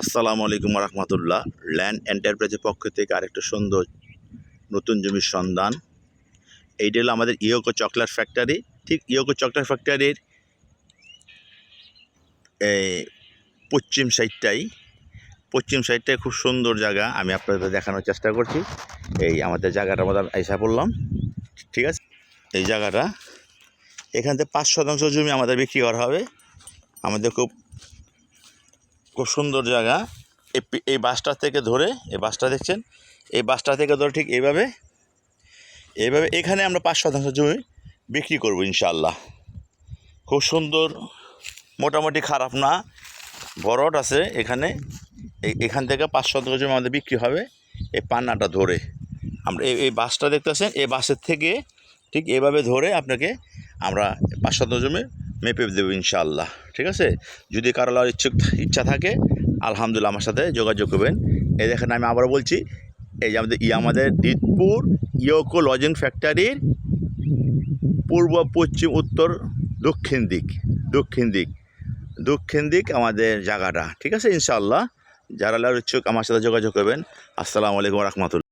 আসসালামু আলাইকুম রহমতুল্লাহ। ল্যান্ড এন্টারপ্রাইজের পক্ষ থেকে আরেকটা সুন্দর নতুন জমির সন্ধান। এইটা হলো আমাদের ইয়োকো চকলেট ফ্যাক্টরি। ঠিক ইয়োকো চকলেট ফ্যাক্টরির এই পশ্চিম সাইডটাই। পশ্চিম সাইডটাই খুব সুন্দর জায়গা। আমি আপনাদের দেখানোর চেষ্টা করছি। এই আমাদের জায়গাটার মধ্যে আইসা পড়লাম। ঠিক আছে? এই জায়গাটা। এখান থেকে পাঁচ শতাংশ জমি আমাদের বিক্রি করা হবে। আমাদের খুব খুব সুন্দর জায়গা। এই বাসটা থেকে ধরে, এই বাসটা দেখছেন? এই বাসটা থেকে ধরে ঠিক এইভাবে এইভাবে এখানে আমরা পাঁচ শতাংশ জমি বিক্রি করব ইনশাল্লাহ খুব সুন্দর, মোটামুটি খারাপ না, বড়ট আছে এখানে। এখান থেকে পাঁচ শতাংশ জমি আমাদের বিক্রি হবে এই পান্নাটা ধরে। আমরা এই বাসটা দেখতেছেন, এই বাসের থেকে ঠিক এভাবে ধরে আপনাকে আমরা পাঁচ শতাংশ জমি মেপে দেবো ইনশাল্লাহ ঠিক আছে? যদি কারও আর ইচ্ছুক, ইচ্ছা থাকে, আলহামদুলিল্লাহ আমার সাথে যোগাযোগ করবেন। এই দেখেন আমি আবার বলছি, এই যে আমাদের ই, আমাদের দিতপুর ইয়োকো লজিং ফ্যাক্টরির পূর্ব, পশ্চিম, উত্তর, দক্ষিণ দিক দক্ষিণ দিক দক্ষিণ দিক আমাদের জায়গাটা, ঠিক আছে ইনশাল্লাহ যারা ইচ্ছুক আমার সাথে যোগাযোগ করবেন। আসসালামু আলাইকুম রহমতুল্লাহ।